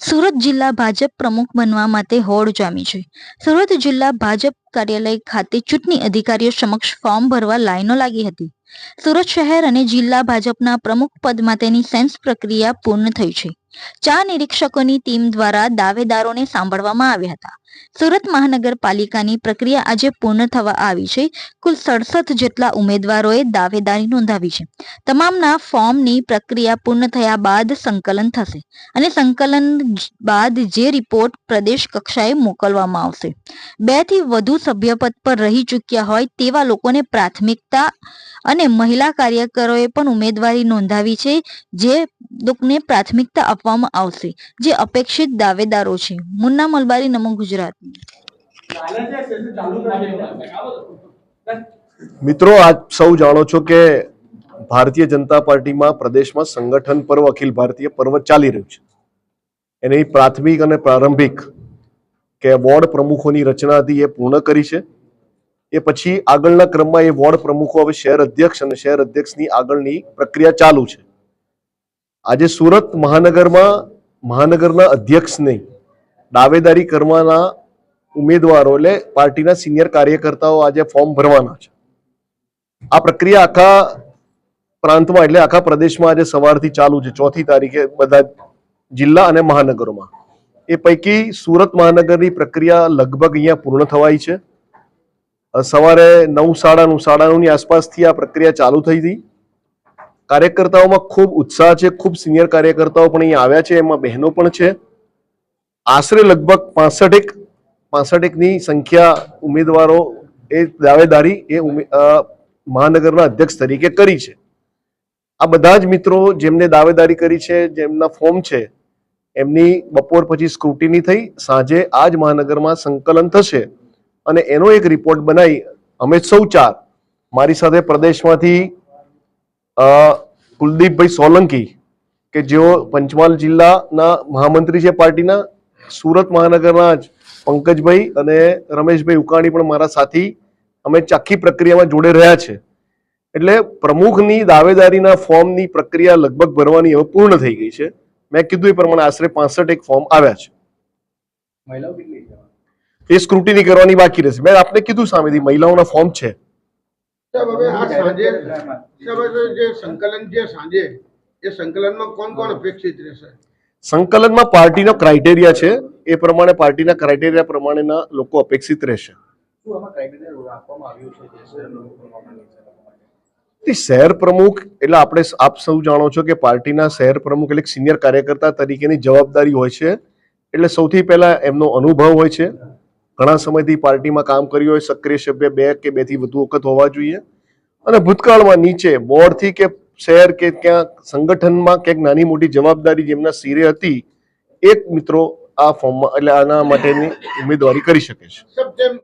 સુરત જિલ્લા ભાજપ પ્રમુખ બનવા માટે હોડ જામી છે. સુરત જિલ્લા ભાજપ કાર્યાલય ખાતે ચૂંટણી અધિકારીઓ સમક્ષ ફોર્મ ભરવા લાઈનો લાગી હતી. સુરત શહેર અને જિલ્લા ભાજપના પ્રમુખ પદ માટેની સેન્સ પ્રક્રિયા પૂર્ણ થઈ છે. ચાર નિરીક્ષકોની ટીમ દ્વારા દાવેદારોને સાંભળવામાં આવ્યા હતા. સુરત મહાનગરપાલિકાની પ્રક્રિયા આજે પૂર્ણ થવા આવી છે. કુલ સડસઠ જેટલા ઉમેદવારોએ દાવેદારી નોંધાવી છે. તમામના ફોર્મની પ્રક્રિયા પૂર્ણ થયા બાદ સંકલન થશે અને સંકલન બાદ જે રિપોર્ટ પ્રદેશ કક્ષાએ મોકલવામાં આવશે. બેથી વધુ સભ્યપદ પર રહી ચૂક્યા હોય તેવા લોકોને પ્રાથમિકતા અને મહિલા કાર્યકરોએ પણ ઉમેદવારી નોંધાવી છે, જે લોકોને પ્રાથમિકતા આપવામાં આવશે, જે અપેક્ષિત દાવેદારો છે. મુન્ના મલબારી, નમો ગુજરાત. મિત્રો, આપ સૌ જાણો છો કે ભારતીય જનતા પાર્ટીમાં પ્રદેશમાં સંગઠન પર્વ, અખિલ ભારતીય પર્વ ચાલી રહ્યું છે. એની પ્રાથમિક અને પ્રારંભિક કે વોર્ડ પ્રમુખોની રચના હતી એ પૂર્ણ કરી છે. એ પછી આગળના ક્રમમાં એ વોર્ડ પ્રમુખો હવે શહેર અધ્યક્ષ અને શહેર અધ્યક્ષની આગળની પ્રક્રિયા ચાલુ છે. આજે સુરત મહાનગરમાં, મહાનગરના અધ્યક્ષને દાવેદારી કરવાના ઉમેદવારો એટલે પાર્ટીના સિનિયર કાર્યકર્તાઓ આજે ફોર્મ ભરવાના છે. આ પ્રક્રિયા આખા પ્રાંતમાં એટલે આખા પ્રદેશમાં આજે સવારથી ચાલુ છે, ચોથી તારીખે બધા જિલ્લા અને મહાનગરોમાં. એ પૈકી સુરત મહાનગરની પ્રક્રિયા લગભગ અહીંયા પૂર્ણ થવાઈ છે. સવારે નવ સાડા નવ સાડા નવની આસપાસથી આ પ્રક્રિયા ચાલુ થઈ હતી. કાર્યકર્તાઓમાં ખૂબ ઉત્સાહ છે, ખૂબ સિનિયર કાર્યકર્તાઓ પણ અહીંયા આવ્યા છે, એમાં બહેનો પણ છે. આશરે લગભગ પાસઠેક, પાસઠેકની સંખ્યા ઉમેદવારો એ દાવેદારી એ મહાનગરના અધ્યક્ષ તરીકે કરી છે. આ બધા જ મિત્રો જેમને દાવેદારી કરી છે, જેમના ફોર્મ છે, એમની બપોર પછી સ્ક્રુટિની થઈ, સાંજે આ જ મહાનગરમાં સંકલન થશે. અને એનો એક રિપોર્ટ બનાવી, અમે સૌ ચાર, મારી સાથે પ્રદેશમાંથી કુલદીપભાઈ સોલંકી કે જેઓ પંચમહાલ જિલ્લાના મહામંત્રી છે પાર્ટીના સુરત મહાનગરના જ પંકજભાઈ અને રમેશભાઈ ઉકાણી પણ મારા સાથી અમે ચાખી પ્રક્રિયામાં જોડે રહ્યા છે. એટલે પ્રમુખની દાવેદારીના ફોર્મની પ્રક્રિયા લગભગ ભરવાની હવે પૂર્ણ થઈ ગઈ છે. મેં કીધું એ પ્રમાણે આશરે પાસઠ એક ફોર્મ આવ્યા છે? એ સ્ક્રુટિની કરવાની બાકી રહેશે. મેં આપને કીધું સામેથી મહિલાઓના ફોર્મ છે. સાહેબ હવે આ સાંજે સાહેબ જે સંકલન છે સાંજે એ સંકલનમાં કોણ કોણ અપેક્ષિત રહેશે? સંકલનમાં પાર્ટીનો ક્રાઇટેરિયા છે. એ પ્રમાણે પાર્ટીના ક્રાઇટેરિયા પ્રમાણેના લોકો અપેક્ષિત રહેશે. શહેર પ્રમુખ એટલે આપણે આપ સૌ જાણો છો કે પાર્ટીના શહેર પ્રમુખ એટલે સિનિયર કાર્યકર્તા તરીકેની જવાબદારી હોય છે. એટલે સૌથી પહેલા એમનો અનુભવ હોય છે. ઘણા સમયથી પાર્ટીમાં કામ કર્યું હોય, સક્રિય સભ્ય બે કે બેથી વધુ વખત હોવા જોઈએ. અને ભૂતકાળમાં નીચે બોર્ડથી કે શહેર કે ક્યાંક સંગઠનમાં ક્યાંક નાની મોટી જવાબદારી જેમના સિરે હતી, એક મિત્રો આ ફોર્મમાં, એટલે આના માટેની ઉમેદવારી કરી શકે છે.